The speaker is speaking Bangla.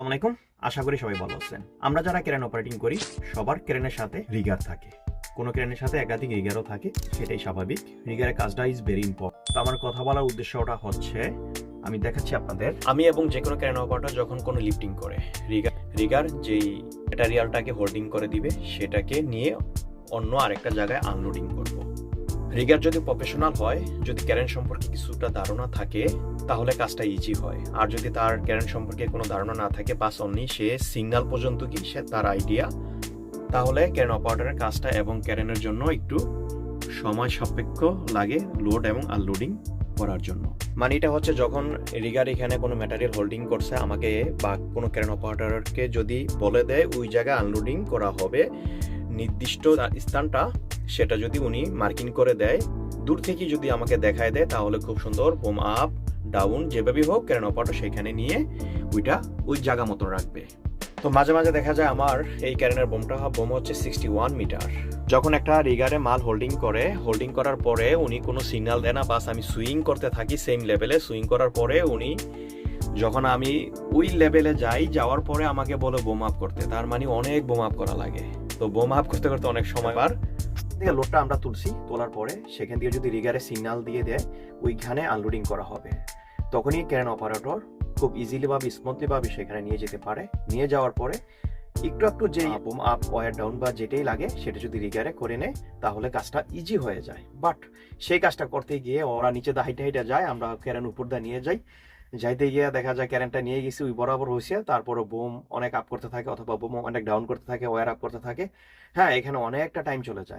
আসসালামাইকুম আশা করি সবাই ভালো আছেন। আমরা যারা ক্রেন অপারেটিং করি, সবার ক্রেনের সাথে রিগার থাকে। কোনো ক্রেনের সাথে একাধিক রিগারও থাকে, সেটাই স্বাভাবিক। রিগারের কাজটা ইজ ভেরি ইম্পর্টেন্ট আমার কথা বলার উদ্দেশ্যটা হচ্ছে, আমি দেখাচ্ছি আপনাদের। আমি এবং যে কোনো ক্রেন অপারেটর যখন কোনো লিফটিং করে, রিগার রিগার যেই ম্যাটেরিয়ালটাকে হোল্ডিং করে দিবে, সেটাকে নিয়ে অন্য আরেকটা জায়গায় আনলোডিং করব। রিগার যদি প্রফেশনাল হয়, যদি ক্যারেন সম্পর্কে কিছুটা ধারণা থাকে, তাহলে কাজটা ইজি হয়। আর যদি তার ক্যারেন সম্পর্কে কোনো ধারণা না থাকে পাস অনলি সে সিগন্যাল পর্যন্ত কি, সে তার আইডিয়া তাহলে ক্যারেন অপারেটরের কাজটা এবং ক্যারেনের জন্য একটু সময় সাপেক্ষ লাগে লোড এবং আনলোডিং করার জন্য। মানে এটা হচ্ছে যখন রিগার এখানে কোনো ম্যাটেরিয়াল হোল্ডিং করছে, আমাকে বা কোনো ক্যারেন অপারেটরকে যদি বলে দেয়, ওই জায়গায় আনলোডিং করা হবে, নির্দিষ্ট স্থানটা সেটা যদি উনি মার্কিং করে দেয়, দূর থেকে যদি আমাকে দেখায় দেয়, তাহলে খুব সুন্দর বোম আপ ডাউন যেভাবেই হোক ক্যারেন অপারেটর সেখানে নিয়ে ওইটা ওই জায়গা মতো রাখবে। তো মাঝে মাঝে দেখা যায় আমার এই ক্যারেনের বোমটা, বোম হচ্ছে সিক্সটি ওয়ান মিটার যখন একটা রিগারে মাল হোল্ডিং করে হোল্ডিং করার পরে উনি কোনো সিগন্যাল দেয় না, বাস আমি সুইং করতে থাকি সেম লেভেলে সুইং করার পরে উনি যখন আমি ওই লেভেলে যাই, যাওয়ার পরে আমাকে বলে বোম আপ করতে। তার মানে অনেক বোম আপ করা লাগে। তো বোম আপ করতে করতে অনেক সময় পার থেকে লোডটা আমরা তুলছি, তোলার পরে সেখান থেকে যদি রিগারে সিগন্যাল দিয়ে দেয়, ওইখানে আনলোডিং করা হবে। তখনই ক্যারেন অপারেটর খুব ইজিলি ভাবে স্মুথলি ভাবে সেখানে নিয়ে যেতে পারে। নিয়ে যাওয়ার পরে একটু একটু যে বোম আপ ওয়ার ডাউন বা যেটাই লাগে, সেটা যদি রিগারে করে নেয়, তাহলে কাজটা ইজি হয়ে যায়। বাট সেই কাজটা করতে গিয়ে ওরা নিচে দা হাইটে হাইটে যায়, আমরা ক্যারেন উপর দা নিয়ে যাই। যাইতে গিয়ে দেখা যায় ক্যারেনটা নিয়ে গেছি, ওই বরাবর হয়েছে তারপরে বোম অনেক আপ করতে থাকে, অথবা বোম অনেক ডাউন করতে থাকে ওয়ার আপ করতে থাকে। হ্যাঁ এখানে অনেকটা টাইম চলে যায়।